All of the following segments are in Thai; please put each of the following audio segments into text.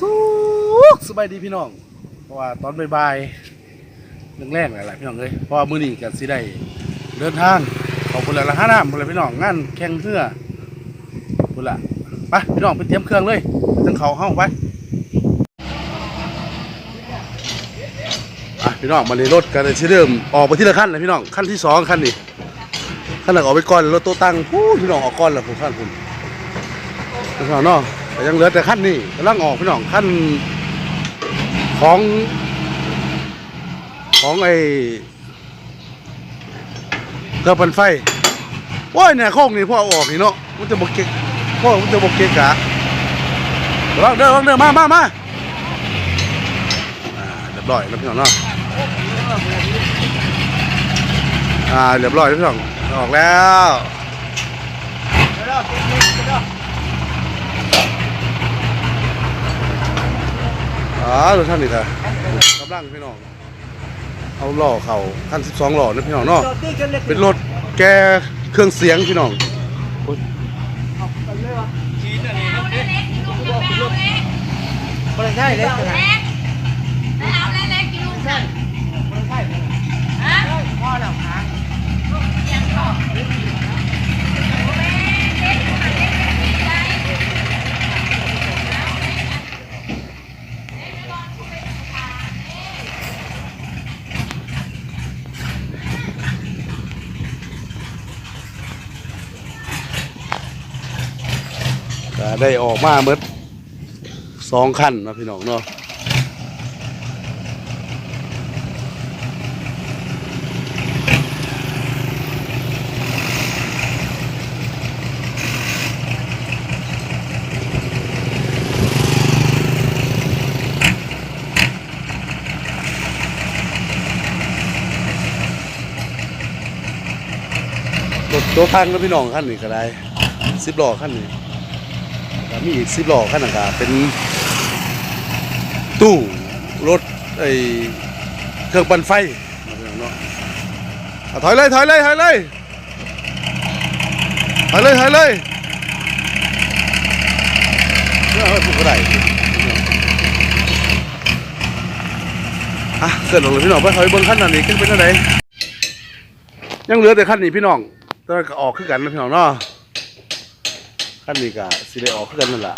สุขสบายดีพี่น้อง เพราะว่าตอนบ่ายๆแรงๆหลายๆพี่น้องเลยเพราะว่ามื้อนี้ก็สิได้เดินทางขอบคุณล้วละห้าน้ำพุ่นละพี่น้องงานแข่งเรือพุ่นละไปพี่น้องไปเตรียมเครื่องเลยจังเขาเฮาไปพี่น้องมาในรถกันเลยสิเริ่มออกไปที่ละขั้นเลยพี่น้องขั้นที่สองขั้นนี้ขั้นหลังออกไปก่อนรถโต๊ะตั้งพี่น้องออกก่อนล้วผมขั้นคุณพี่น้องเนาะ แต่ยังเหลือแต่ขั้นนี้กำลังออกพี่น้องขั้นของ ของไอ้เครื่องปั่นไฟว้ายเนี่ยโค้งนี่พ่อออกนี่เนาะมันจะบกเกพ่อมันจะบกเกกะลองเดินลองเดินมามามาอ่าเรียบร้อยแล้วพี่น้องเนาะอ่าเรียบร้อยแล้วพี่น้องออกแล้ว อ๋อรถท่านนี่ค่ะกำลังพี่น้อง เอาหล่อเขาคัน12หล่อนะพี่น้องเนาะ เป็นรถแกเครื่องเสียงพี่น้องโอ๊ยคนละใช่เล็กขนาด พ่อเราค้าง ก็ ได้ออกมาเมื่อสองคันนะพี่น้องเนาะตัวพังแล้วพี่น้องคันนี้ก็ได้สิบล้อคันนี้ มีอีกสิบล้อขนาดกาเป็นตู้รถไอเครื่องปั่นไฟเนาะเอาถอยเลยถอยเลยถอยเลยถอยเลยถอยเลยเนี่ยเอาผูกระไดอะเกิดลงเลยพี่น้องไปถอยบิ้งขั้นนั้นนี่ขึ้นเป็นเท่าไหร่ยังเหลือแต่ขั้นนี้พี่น้องแตอนก็ออกขึ้นกันนะพี่น้องเนาะ ขั้นนี้ก็สิได้ออกคือกันนั่นแหละ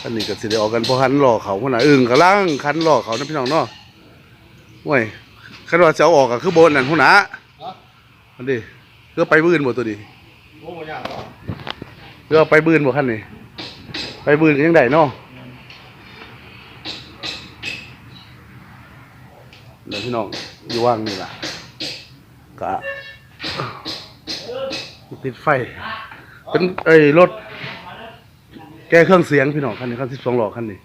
ขั้นนี้ก็สิได้ออกกันเพราะคันหล่อเขาคนน่ะอึ่งกำลังคันหล่อเขานะพี่น้องเนาะโว้ยคันว่าจะเอาออกก็คือโบนนั่นหัวหน้าอันนี้เพื่อไปบื้นหมดตัวดีเพื่อไปบื้นหมดขั้นนี้ไปบื้นยังได้เนาะเดี๋ยวพี่น้องอยู่ว่างนี่แหละกะ ติดไฟ เป็นเอ้ยรถ แก้เครื่องเสียงพี่น้องคันนี้คันสิบสองหล้อคันนี้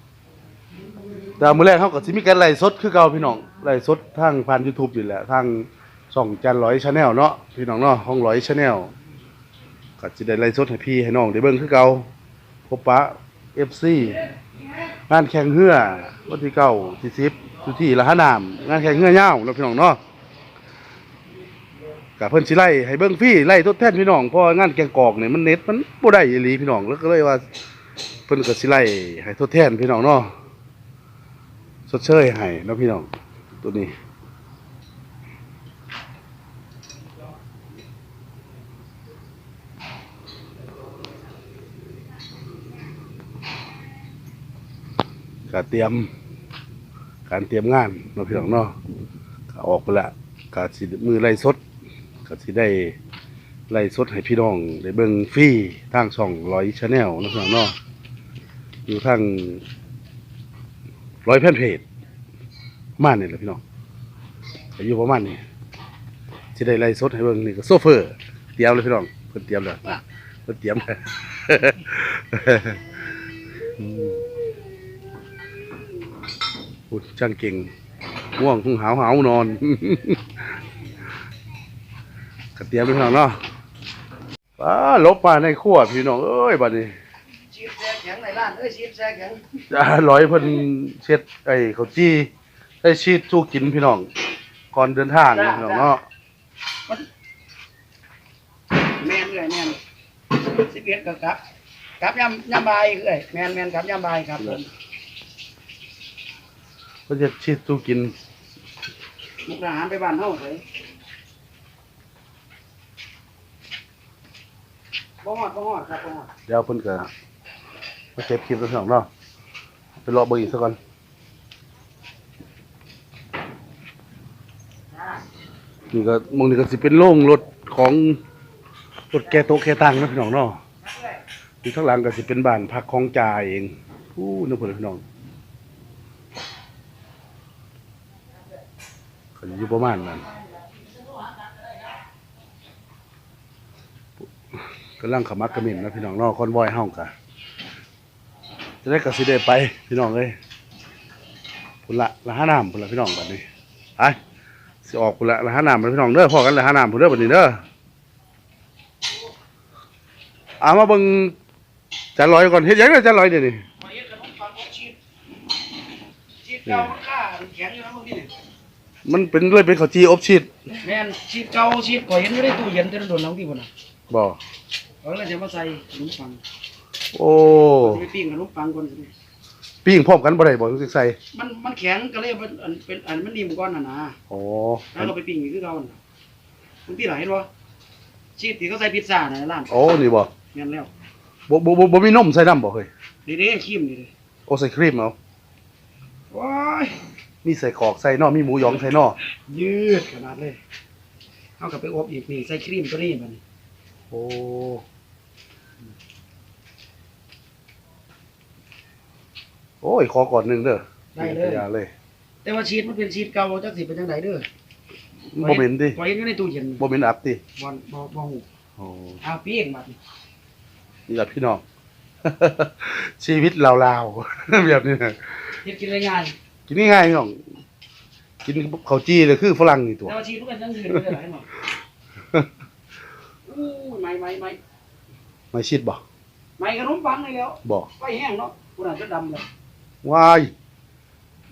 แต่เมื้อแรกเขาก็สิมีการไล่สดคือเก่าพี่น้องไล่สดทางผ่าน YouTube นี่แหละทางช่องจันร้อยชาแนลเนาะพี่น้องเนาะห้องร้อยชาแนลก็สิได้ไล่สดให้พี่ให้น้องได้เบิ่งคือเก่าพบปะ FC งานแข่งเรือวันที่เก้าที่สิบที่ละหานามงานแข่งเรือยาวเนาพี่น้องเนาะ กับเพิ่นสิไล่ให้เบิ่งฟรีไล่ทดแทนพี่น้องเพราะว่างานแกงกอกเนี่ยมันเน็ตมันบ่ได้อีหลีพี่น้องแล้วก็เลยว่า เพิ่นก็สิไล่ให้ทดแทนพี่น้องเนาะชดเชยให้เนาะพี่น้องตัวนี้ ก็เตรียม การเตรียมงานเนาะพี่น้องเนาะก็ออกไปละก็สิมือไล่สด ก็สิได้ไล่สดให้พี่น้องได้เบิ่งฟรีทางช่องร้อยชาแนลนะพี่น้องเนาะอยู่ทางร้อยแผ่นเพจประมาณนี่แหละพี่น้องก็อยู่ประมาณนี้สิได้ไล่สดให้เบิ่งนี่ก็โซเฟอร์เตรียมเลยพี่น้องเพิ่นเตรียมแล้วอะเพิ่นเตรียมอืมพูดช่างเก่งง่วงหุ่งหาวหาวนอนก ระเทียมพี่น้องเนาะป้าลบมาในครัวพี่น้องเอ้ยบัดนี้ชีพแซ่แข็งในร้านเอ้ยชีพแซ่แข็งจะร้อยเพิ่นเช็ดไอ้ข้าวจี้ได้ชีดสู้กินพี่น้อง ก่อนเดินทางนะพี่น้องเนาะแม่นเลยแม่นสิบเอ็ดกับครับครับย่ำย่ำบายเอ้ยแมนแมนครับย่ำบายครับผมเพิ่นจะชีดตู้กิน มุกทหารไปบ้านเฮาเลย บ่ฮอดบ่ฮอดครับบ่ฮอดเดี๋ยวเพิ่นก็มาเก็บคลิปแล้วพี่น้องเนาะไปรอเบิ่งอีกสักก่อนนี่ก็มองนี่ก็สิเป็นโรงรถของรถแกโต๊ะแกตังนะพี่น้องเนาะอยู่ข้างหลังก็สิเป็นบ้านพักของจ่าเองอู้นึกผลพี่น้องก็อยู่ประมาณนั้น กำลังขมักเขมิ้นนะพี่น้องเนาะคอนวอยเฮากะจะได้ก็สิได้ไปพี่น้องเอ้ยพุ่นละละห้าน้ำพุ่นละพี่น้องบัดนี้ไปสิออกพุ่นละละห้าน้ำพุ่นละพี่น้องเด้อพอกันละห้าน้ำพุ่นเด้อบัดนี้เด้อเอามาเบิ่งจานลอยก่อนเฮ็ดหยังเด้อจานลอยเดี๋ยวนี้มาเฮ็ดขนมปังอบชีสชีสเก่ามันค่าแข็งอยู่นะมึงนี่มันเป็นเลยเป็นข้าวจีอบชีสแม่นชีสเก่าชีสก่อยเห็นอยู่ในตู้เย็นแต่โดนน้ำที่พุ่นน่ะบ่ เอาแล้วจะมาใส่ขนมปังโอ้ไปปิ้งขนมปังก่อนสิปิ้งพร้อมกันบ่ได้บ่ต้องใส่มันมันแข็งก็เลยเป็นอันเป็นอันมันนิ่มก่อนน่ะนะโอ้แล้วเราไปปิ้งอีกคือเก่าน่ะมึงที่ไหนเห็นบ่ชีสที่เขาใส่พิซซ่าน่ะในร้านโอ้นี่บ่แม่นแล้วบ่บ่บ่บ่มีนมใส่น้ำบ่เฮ้ยดีเด้ครีมนี่เด้โอ้ใส่ครีมเอาว้ายมีใส่กรอกใส่นอมีหมูหยองใส่นอยืดขนาดเลยเอากลับไปอบอีกนี่ใส่ครีมตัวนี้มันโอ้ โอ้ยขอก่อนหนึงเด้อได้เลนี่ยขยะเลยแต่ว่าชีสมันเป็นชีสเก่าจักสิเป็นจังไดเด้อบ่เหม็นดิปล่อยอยู่ในตู้เย็นบ่เหม็นอับติบ่บ่บ่ฮู้โอ้เอาปิ้งบัดนี้นี่ล่ะพี่น้อง ชีวิตลาวๆ แบบนี้นะเฮ็ดกินได้ง่ายกินง่ายๆพี่น้องกินข้าวจีเลยคือฝรั่งนี่ตัวแต่ว่าชีสมันก็ยังยืนเลยหลายหน่อยอู้ยไม่ไม่ไม่ไม่ชิดบ่ไม่ขนมปังเลยแล้วบ่ไฟแห้งเนาะกูน่าจะดำเลย วาย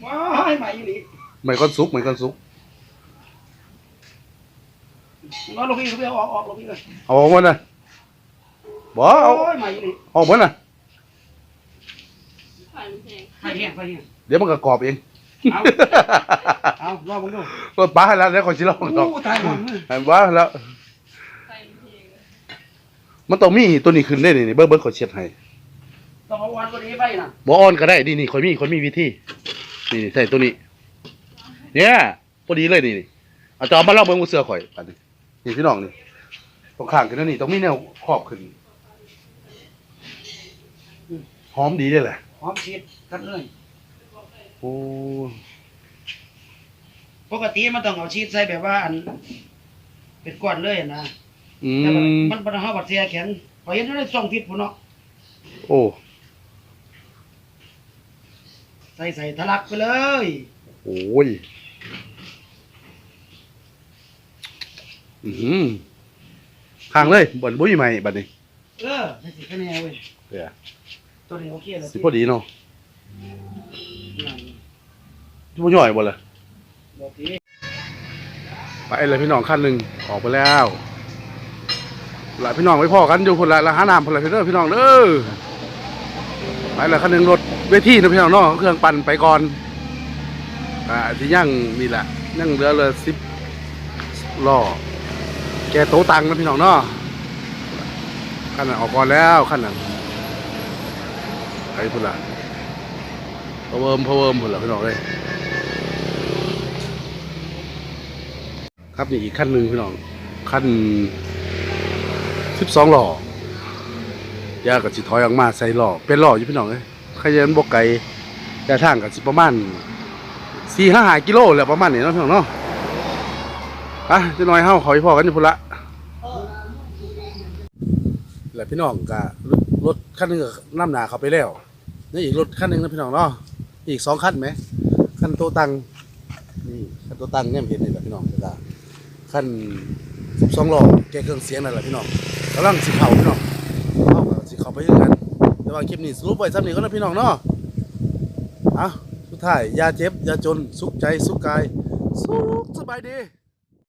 ว้ายไม่อีหลีไม่ก้อนสุกไม่ก้อนสุกเอาลงพี่ลงพี่เอาออกออกลงพี่เลยเอาออกมาน่ะบ่เอาโอ้ยไม่อีหลีเอาออกมาน่ะไฟแห้งไฟแห้งเดี๋ยวมันก็กรอบเองเอาเอารอมึงดูรถป้าให้แล้วแล้วขอยสิลองดอกอู้ตายหมดเลยให้บ้าแล้วมันต้องมีตัวนี้ขึ้นได้นี่นี่เบิ่งเบิ่งขอยเช็ดให้ ต้องเอาวันกว่านี้ไฟน่ะบ่อ่อนก็ได้นี่นี่ข่อยมีข่อยมีวิธีนี่นี่ใส่ตัวนี้ เนี่ยพอดีเลยนี่นี่เอาจอมาลองเบิ่งมือเสื้อข่อยอันนี้นี่พี่น้องนี่ตรงข้างขึ้นแล้วนี่ต้องมีแนวครอบขึ้นหอมดีเลยแหละหอมชีสกันเลยโอ้ปกติมันต้องเอาชีสใส่แบบว่าอัน เป็นก้อนเลยนะอืแต่ว่ามมันมันเฮาบัดเสียแข็งพอเห็นอยู่ในช่องทิศพุ่นเนาะโอ้ใส่ใส่ทะลักไปเลยโอ้ยอือหือข้างเลยบ่นบ่มีใหม่บัดนี้เออใส่สิคะแนนเว้ยเดี๋ยวตัวนี้โอเคแล้วสิพอดีเนาะนั่นบ่ย่อยบ่ล่ะโอเคไปเลยพี่น้องขั้นหนึ่งออกไปแล้วหลายพี่น้องไว้พอกันอยู่คนละละหาน้ำคนละพี่เด้อพี่น้องเด้อไปเลยขั้นหนึ่งรถ เวทีนะพี่น้องเนาะเครื่องปั่นไปก่อนอ่าที่ย่างนี่แหละย่างเหลือเลยสิบล้อแกโตตังนะพี่น้องเนาะขั้นออกก่อนแล้วขั้นนั้นไปพุ่นละพะเวิมพะเวิมพุ่นละพี่น้องเลยครับนี่อีกขั้นหนึ่งพี่น้องขั้นสิบสองหล่อยากกับสิตถอยออกมาใส่หล่อเป็นหล่ออยู่พี่น้องเลย ขยันบกไก่แต่ทางกับสิประมาณสี่ห้าหกิโลแหละประมาณนี้เนาะพี่น้องเนาะอะจะน้อยเฮาขอให้พอกันอยู่พุ่นละแล้วพี่น้องกับรถขั้นหนึงก็น้ำหนาเขาไปแล้วนี่อีกรถขั้นหนึ่งนะพี่น้องเนาะอีกสองขั้นไหมขั้นโตตังนี่ขั้นโตตังเนี่ยเห็นนี่แหละพี่น้องเวลาขั้นสิบสองล้อแกเครื่องเสียงนั่นแหละพี่น้องกำลังสิเข่าพี่น้องเข้ากับสิเข่าไปยังกัน แต่ว่าคลิปนี้สรุปไว้ซ้ำนี้ก็นะพี่น้องเนาะเอาสุดท้ายยาเจ็บยาจนสุขใจสุขกาย สุขสบายดี